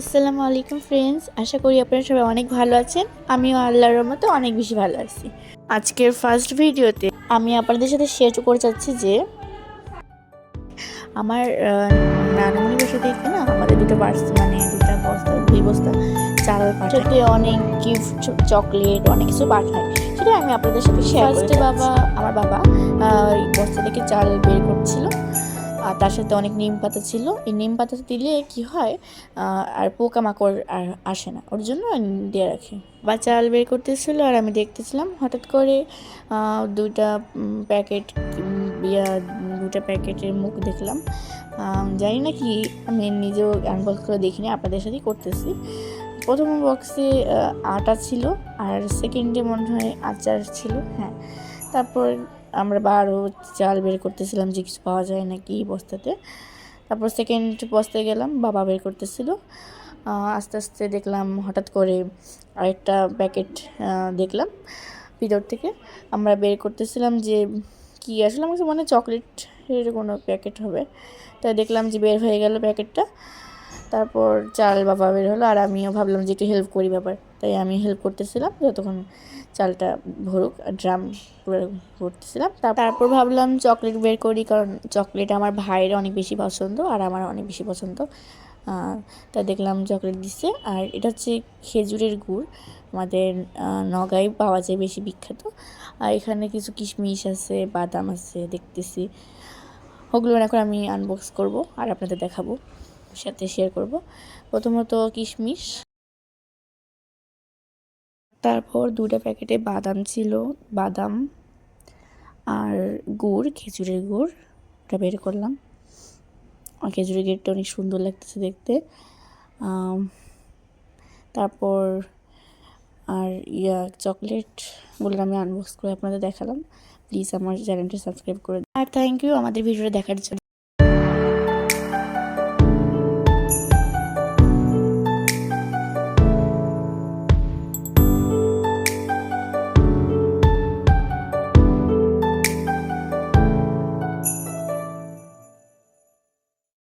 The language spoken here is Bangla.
আসসালামু আলাইকুম ফ্রেন্ডস আশা করি আপনারা সবাই অনেক ভালো আছেন। আমিও আল্লাহর মতো অনেক বেশি ভালো আছি। আজকের ফার্স্ট ভিডিওতে আমি আপনাদের সাথে শেয়ার করে চাচ্ছি যে আমার নানামণি বসে থেকে না আমাদের দুটো বার্স মানে দুটা বস্তা দুই বস্তা চাল পাঠাতে অনেক গিফট চকলেট অনেক কিছু পাঠায়। সেটা আমি আপনাদের সাথে শেয়ার করতে বাবা আমার বাবা বস্তা থেকে চাল বের করছিল। আর তার সাথে অনেক নিম পাতা ছিল। এই নিম পাতা দিলে কি হয় আর পোকামাকড় আর আসে না। ওর জন্য দিয়ে রাখি। বা চাল বের করতেছিল আর আমি দেখতেছিলাম হঠাৎ করে দুইটা প্যাকেট ইয়া দুটা প্যাকেটের মুখ দেখলাম। জানি না কি, আমি নিজেও আনবক্স করে দেখিনি, আপনাদের সাথেই করতেছি। প্রথম বক্সে আটা ছিল আর সেকেন্ডে মনে হয় আচার ছিল হ্যাঁ। তারপর আমরা বারো চাল বের করতেছিলাম যে কিছু পাওয়া যায় নাকি বস্তাতে। তারপর সেকেন্ড বস্তায় গেলাম, বাবা বের করতেছিল। আস্তে আস্তে দেখলাম হঠাৎ করে আরেকটা প্যাকেট দেখলাম ভিতর থেকে। আমরা বের করতেছিলাম যে কি, আসলে আমার মনে চকলেটের কোনো প্যাকেট হবে। তাই দেখলাম যে বের হয়ে গেল প্যাকেটটা তারপর চাল বাবা বের হলো আর আমিও ভাবলাম যে একটু হেল্প করি ব্যাপার। তাই আমি হেল্প করতেছিলাম, যতক্ষণ চালটা ভরুক ড্রাম তার- তারপর ভাবলাম চকলেট বের করি, কারণ চকলেট আমার ভাইয়ের অনেক বেশি পছন্দ আর আমার অনেক বেশি পছন্দ। তা দেখলাম চকলেট দিচ্ছে আর এটা হচ্ছে খেজুরের গুড়। আমাদের নগাঁয় পাওয়া যায় বেশি বিখ্যাত। আর এখানে কিছু কিশমিশ আছে, বাদাম আছে, দেখতেছি। ওগুলো এখন আমি আনবক্স করব আর আপনাদের দেখাবো। সাথে শেয়ার করব। প্রথমত কিশমিশ। তারপর দুটা প্যাকেটে বাদাম ছিল, বাদাম আর গুড়, খেজুরের গুড়। ওটা বের করলাম। খেজুরের গুড়টা অনেক সুন্দর লাগতেছে দেখতে। তারপর আর ইয়া চকলেটগুলো আমি আনবক্স করে আপনাদের দেখালাম। প্লিজ আমার চ্যানেলটা সাবস্ক্রাইব করে। আর থ্যাংক ইউ আমাদের ভিডিওটা দেখার জন্য।